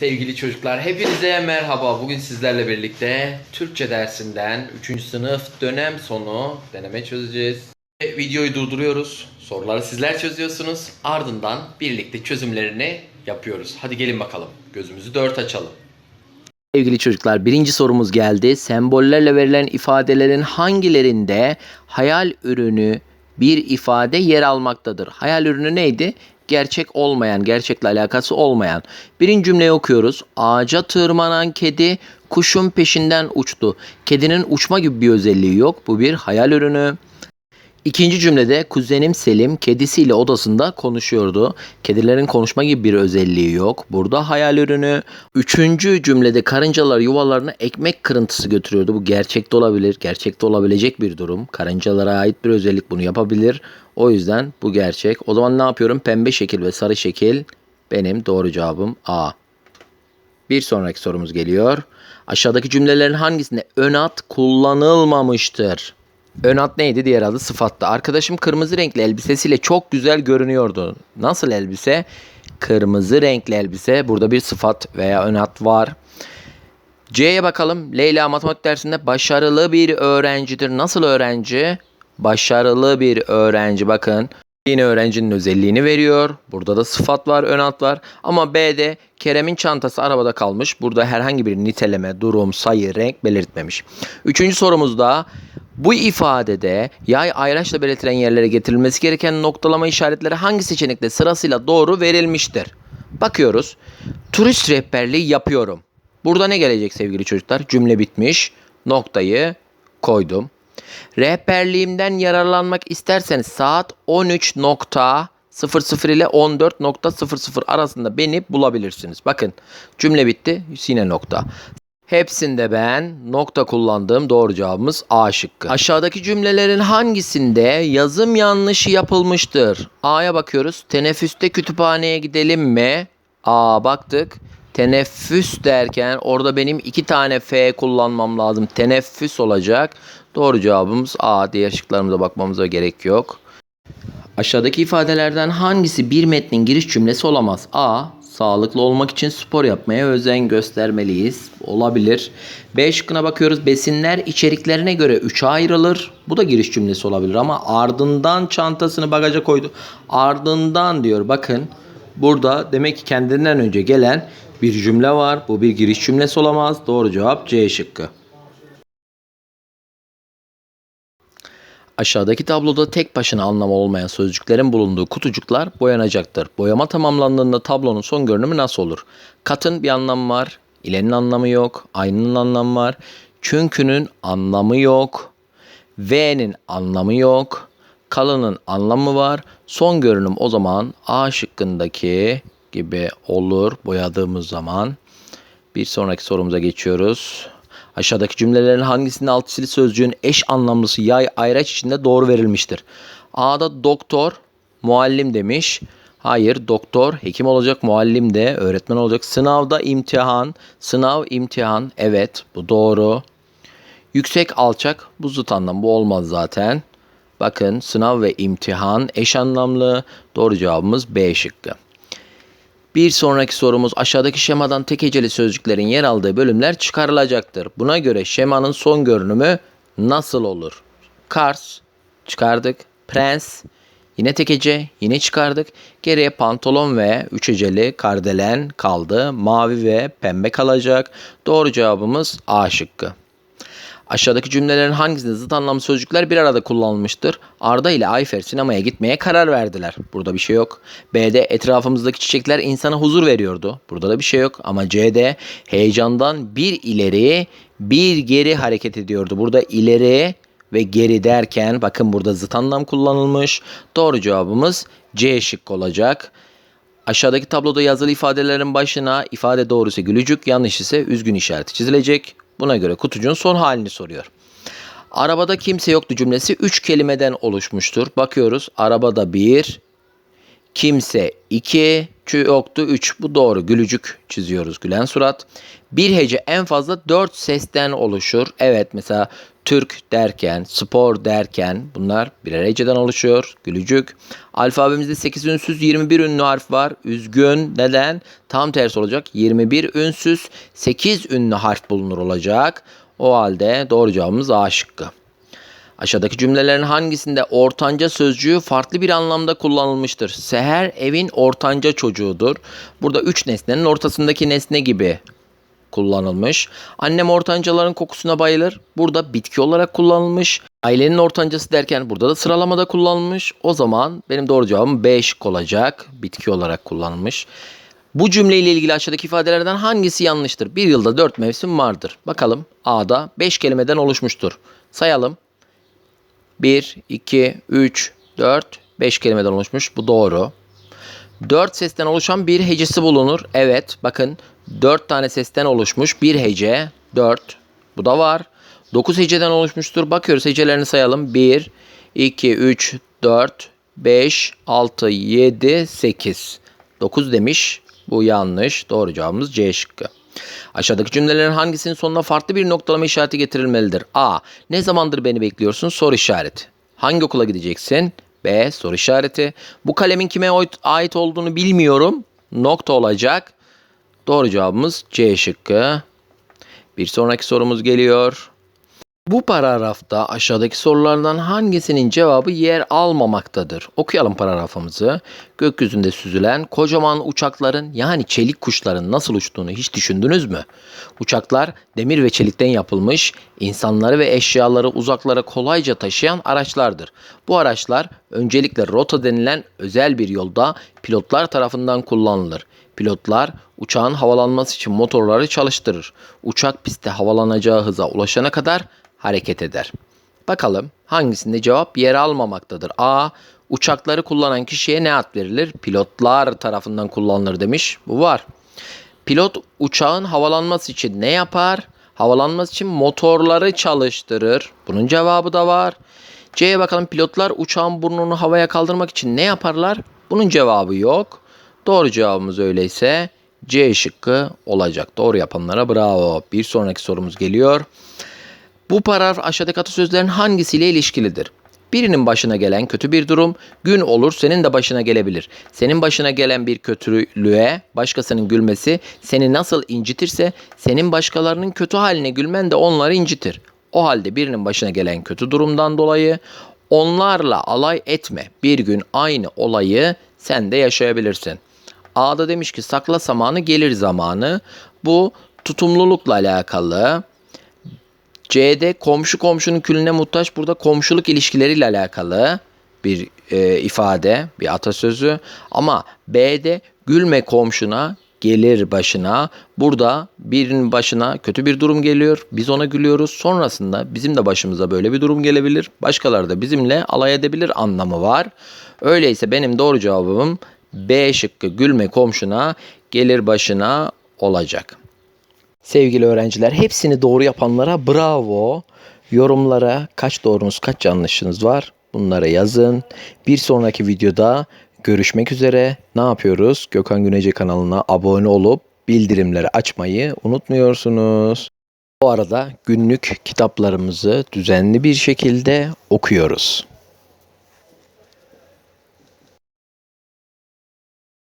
Sevgili çocuklar hepinize merhaba. Bugün sizlerle birlikte Türkçe dersinden 3. sınıf dönem sonu deneme çözeceğiz. Videoyu durduruyoruz. Soruları sizler çözüyorsunuz. Ardından birlikte çözümlerini yapıyoruz. Hadi gelin bakalım. Gözümüzü dört açalım. Sevgili çocuklar birinci sorumuz geldi. Sembollerle verilen ifadelerin hangilerinde hayal ürünü bir ifade yer almaktadır? Hayal ürünü neydi? Gerçek olmayan, gerçekle alakası olmayan. Birinci cümleyi okuyoruz. Ağaca tırmanan kedi kuşun peşinden uçtu. Kedinin uçma gibi bir özelliği yok. Bu bir hayal ürünü. İkinci cümlede kuzenim Selim kedisiyle odasında konuşuyordu. Kedilerin konuşma gibi bir özelliği yok. Burada hayal ürünü. Üçüncü cümlede karıncalar yuvalarına ekmek kırıntısı götürüyordu. Bu gerçekte olabilir. Gerçekte olabilecek bir durum. Karıncalara ait bir özellik bunu yapabilir. O yüzden bu gerçek. O zaman ne yapıyorum? Pembe şekil ve sarı şekil benim doğru cevabım A. Bir sonraki sorumuz geliyor. Aşağıdaki cümlelerin hangisinde ön ad kullanılmamıştır? Ön ad neydi? Diğer adı sıfattı. Arkadaşım kırmızı renkli elbisesiyle çok güzel görünüyordu. Nasıl elbise? Kırmızı renkli elbise. Burada bir sıfat veya ön ad var. C'ye bakalım. Leyla matematik dersinde başarılı bir öğrencidir. Nasıl öğrenci? Başarılı bir öğrenci. Bakın yine öğrencinin özelliğini veriyor. Burada da sıfat var, ön ad var. Ama B'de Kerem'in çantası arabada kalmış. Burada herhangi bir niteleme, durum, sayı, renk belirtmemiş. Üçüncü sorumuzda bu ifadede yay ayraçla belirtilen yerlere getirilmesi gereken noktalama işaretleri hangi seçenekte sırasıyla doğru verilmiştir? Bakıyoruz. Turist rehberliği yapıyorum. Burada ne gelecek sevgili çocuklar? Cümle bitmiş. Noktayı koydum. Rehberliğimden yararlanmak isterseniz saat 13.00 ile 14.00 arasında beni bulabilirsiniz. Bakın cümle bitti. Yine nokta. Hepsinde ben nokta kullandığım doğru cevabımız A şıkkı. Aşağıdaki cümlelerin hangisinde yazım yanlışı yapılmıştır? A'ya bakıyoruz. Teneffüste kütüphaneye gidelim mi? A baktık. Teneffüs derken orada benim iki tane F kullanmam lazım. Teneffüs olacak. Doğru cevabımız A. Diğer şıklarımıza bakmamıza gerek yok. Aşağıdaki ifadelerden hangisi bir metnin giriş cümlesi olamaz? A. Sağlıklı olmak için spor yapmaya özen göstermeliyiz. Olabilir. B şıkkına bakıyoruz. Besinler içeriklerine göre 3'e ayrılır. Bu da giriş cümlesi olabilir ama ardından çantasını bagaja koydu. Ardından diyor bakın. Burada demek ki kendinden önce gelen bir cümle var. Bu bir giriş cümlesi olamaz. Doğru cevap C şıkkı. Aşağıdaki tabloda tek başına anlamı olmayan sözcüklerin bulunduğu kutucuklar boyanacaktır. Boyama tamamlandığında tablonun son görünümü nasıl olur? Katın bir anlamı var, ilenin anlamı yok, aynının anlamı var, çünkünün anlamı yok, V'nin anlamı yok, kalının anlamı var. Son görünüm o zaman A şıkkındaki gibi olur boyadığımız zaman. Bir sonraki sorumuza geçiyoruz. Aşağıdaki cümlelerin hangisinde alt çizili sözcüğün eş anlamlısı yay ayraç içinde doğru verilmiştir? A'da doktor, muallim demiş. Hayır, doktor, hekim olacak, muallim de öğretmen olacak. Sınavda imtihan, sınav imtihan. Evet, bu doğru. Yüksek alçak bu zıt anlam. Bu olmaz zaten. Bakın sınav ve imtihan eş anlamlı. Doğru cevabımız B şıkkı. Bir sonraki sorumuz aşağıdaki şemadan tek heceli sözcüklerin yer aldığı bölümler çıkarılacaktır. Buna göre şemanın son görünümü nasıl olur? Kars çıkardık. Prens yine tek hece yine çıkardık. Geriye pantolon ve üç heceli kardelen kaldı. Mavi ve pembe kalacak. Doğru cevabımız A şıkkı. Aşağıdaki cümlelerin hangisinde zıt anlamlı sözcükler bir arada kullanılmıştır? Arda ile Ayfer sinemaya gitmeye karar verdiler. Burada bir şey yok. B'de etrafımızdaki çiçekler insana huzur veriyordu. Burada da bir şey yok. Ama C'de heyecandan bir ileri bir geri hareket ediyordu. Burada ileri ve geri derken bakın burada zıt anlam kullanılmış. Doğru cevabımız C şıkkı olacak. Aşağıdaki tabloda yazılı ifadelerin başına ifade doğrusu gülücük, yanlış ise üzgün işareti çizilecek. Buna göre kutucuğun son halini soruyor. Arabada kimse yoktu cümlesi 3 kelimeden oluşmuştur. Bakıyoruz arabada 1, kimse 2, yoktu 3. Bu doğru gülücük çiziyoruz gülen surat. Bir hece en fazla 4 sesten oluşur. Evet mesela Türk derken, spor derken bunlar birer heceden oluşuyor. Gülücük. Alfabemizde 8 ünsüz 21 ünlü harf var. Üzgün. Neden? Tam tersi olacak. 21 ünsüz 8 ünlü harf bulunur olacak. O halde doğru cevabımız A şıkkı. Aşağıdaki cümlelerin hangisinde ortanca sözcüğü farklı bir anlamda kullanılmıştır? Seher evin ortanca çocuğudur. Burada üç nesnenin ortasındaki nesne gibi kullanılmış. Annem ortancaların kokusuna bayılır. Burada bitki olarak kullanılmış. Ailenin ortancası derken burada da sıralamada kullanılmış. O zaman benim doğru cevabım B şık olacak. Bitki olarak kullanılmış. Bu cümleyle ilgili aşağıdaki ifadelerden hangisi yanlıştır? Bir yılda dört mevsim vardır. Bakalım A'da 5 kelimeden oluşmuştur. Sayalım. 1, 2, 3, 4, 5 kelimeden oluşmuş. Bu doğru. 4 sesten oluşan bir hecesi bulunur. Evet bakın 4 tane sesten oluşmuş bir hece. 4. Bu da var. 9 heceden oluşmuştur. Bakıyoruz hecelerini sayalım. 1, 2, 3, 4, 5, 6, 7, 8. 9 demiş. Bu yanlış. Doğru cevabımız C şıkkı. Aşağıdaki cümlelerin hangisinin sonuna farklı bir noktalama işareti getirilmelidir? A. Ne zamandır beni bekliyorsun? Soru işareti. Hangi okula gideceksin? B. Soru işareti. Bu kalemin kime ait- olduğunu bilmiyorum. Nokta olacak. Doğru cevabımız C şıkkı. Bir sonraki sorumuz geliyor. Bu paragrafta aşağıdaki sorulardan hangisinin cevabı yer almamaktadır? Okuyalım paragrafımızı. Gökyüzünde süzülen kocaman uçakların yani çelik kuşların nasıl uçtuğunu hiç düşündünüz mü? Uçaklar demir ve çelikten yapılmış, insanları ve eşyaları uzaklara kolayca taşıyan araçlardır. Bu araçlar öncelikle rota denilen özel bir yolda pilotlar tarafından kullanılır. Pilotlar uçağın havalanması için motorları çalıştırır. Uçak pistte havalanacağı hıza ulaşana kadar hareket eder. Bakalım hangisinde cevap yer almamaktadır? A. Uçakları kullanan kişiye ne ad verilir? Pilotlar tarafından kullanılır demiş. Bu var. Pilot uçağın havalanması için ne yapar? Havalanması için motorları çalıştırır. Bunun cevabı da var. C'ye bakalım pilotlar uçağın burnunu havaya kaldırmak için ne yaparlar? Bunun cevabı yok. Doğru cevabımız öyleyse C şıkkı olacak. Doğru yapanlara bravo. Bir sonraki sorumuz geliyor. Bu paragraf aşağıdaki atasözlerin hangisiyle ilişkilidir? Birinin başına gelen kötü bir durum gün olur senin de başına gelebilir. Senin başına gelen bir kötülüğe başkasının gülmesi seni nasıl incitirse senin başkalarının kötü haline gülmen de onları incitir. O halde birinin başına gelen kötü durumdan dolayı onlarla alay etme. Bir gün aynı olayı sen de yaşayabilirsin. A'da demiş ki sakla zamanı gelir zamanı. Bu tutumlulukla alakalı. C'de komşu komşunun külüne muhtaç burada komşuluk ilişkileriyle alakalı bir e, ifade, bir atasözü. Ama B'de gülme komşuna gelir başına. Burada birinin başına kötü bir durum geliyor. Biz ona gülüyoruz. Sonrasında bizim de başımıza böyle bir durum gelebilir. Başkaları da bizimle alay edebilir anlamı var. Öyleyse benim doğru cevabım B şıkkı gülme komşuna gelir başına olacak. Sevgili öğrenciler hepsini doğru yapanlara bravo. Yorumlara kaç doğrunuz kaç yanlışınız var bunları yazın. Bir sonraki videoda görüşmek üzere. Ne yapıyoruz? Gökhan Günece kanalına abone olup bildirimleri açmayı unutmuyorsunuz. Bu arada günlük kitaplarımızı düzenli bir şekilde okuyoruz.